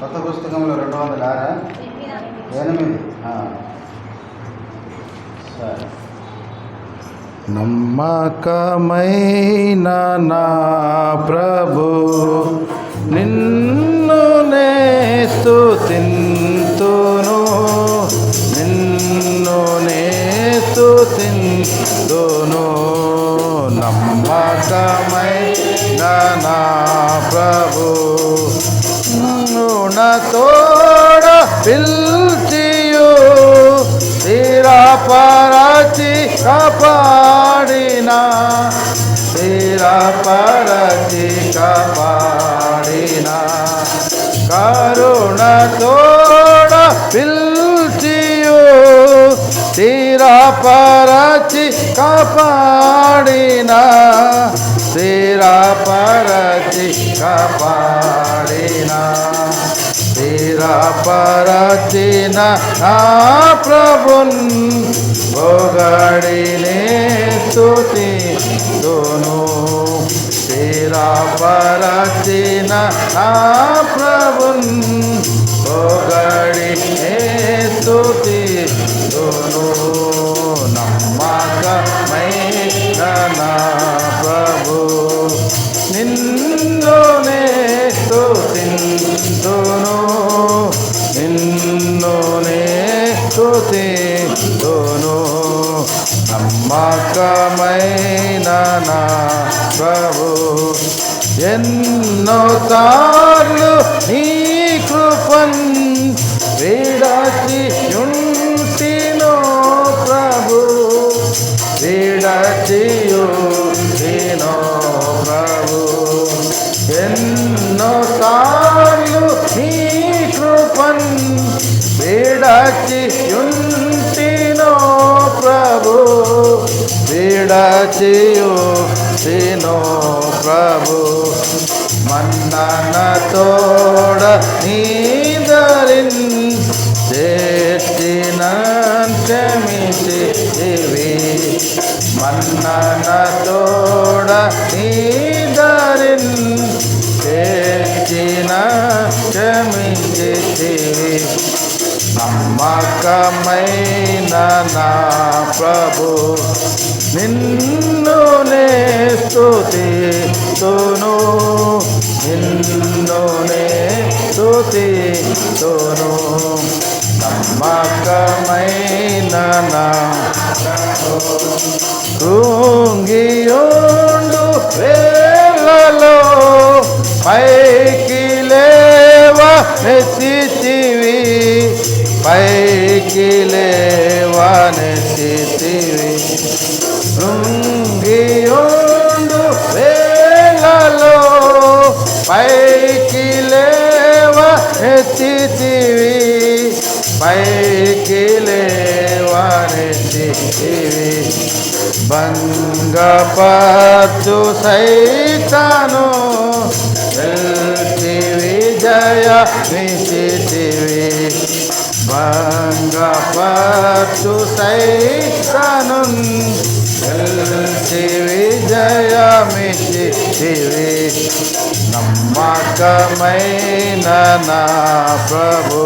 కొత్త పుస్తకంలో రెండు వందల ఆరా? ఎనిమిది. సరే. నమ్మకమైన నా ప్రభు నిన్ను నేస్తు తింతును. నిన్ను నేస్తు తింతును. నమ్మకమైన నా காப்பாடினா தீரா பரத்தி காப்பாடினா. கருணத்தோட பில்ச்சியோ தீரா பரச்சி காப்பாடினா. तेरा पर का पारे ना तेरा पर ना प्रभु भोगड़े ने स्तुति दोनों तेरा पर ना प्रभु నమ్మకమైన నా ప్రభు. ఎన్నో సార్లు నీ కృపన్ విడచి ఉంటినో ప్రభు. వీడచియు తినో ప్రభు. ఎన్నో సార్లు నీ కృపన్ వీడచి ఉంటినో విడచియు తినో ప్రభు మన్నన తోడ నా ప్రభు. నిన్ను నే తోను. నిన్ను నే తోను. నమ్మకమైన నా కృంగియుండు వేళలో పైకి లేవ నెత్తివి పై లేవ నెత్తివి కృంగియుండు వేళలో పైకి లేవ నెత్తివి పైకి లేవనెత్తివి భంగపరచు సైతాను గెలిచి విజయ నిశితివి భంగపరచు సైతాను. గెలిచి విజయమిచితివి నమ్మకమైన నా ప్రభు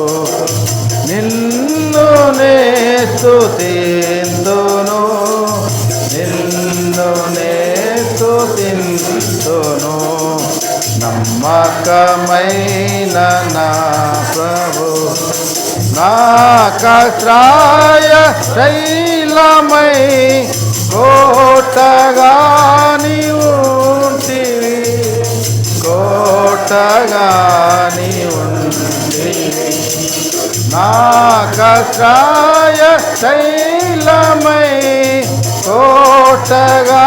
నిన్ను నే స్తుతిందును. నిన్ను నే స్తుతిందును. నమ్మకమైన నా ప్రభు నాకాశ్రాయ శైలమై కోటగా నీవుంటివి. కోటగా నీవుంటివి. నాకాశ్రాయ శైలమై కోటగా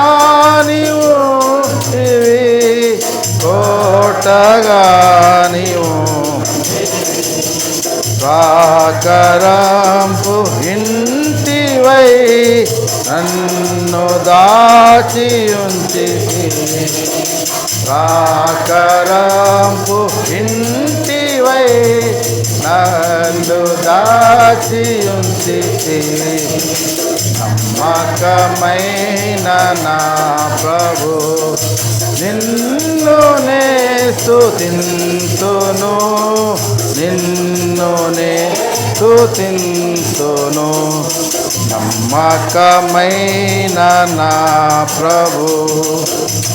కాకరంపు ఇంటివై నన్ను దాచి ఉంచి కాకరంపు ఇంటివై నన్ను దాచి ఉంచి నమ్మకమైన నా ప్రభు. నిన్ను నే స్తుతింతును. నిన్ను నే స్తుతింతును. నమ్మకమైన నా ప్రభు.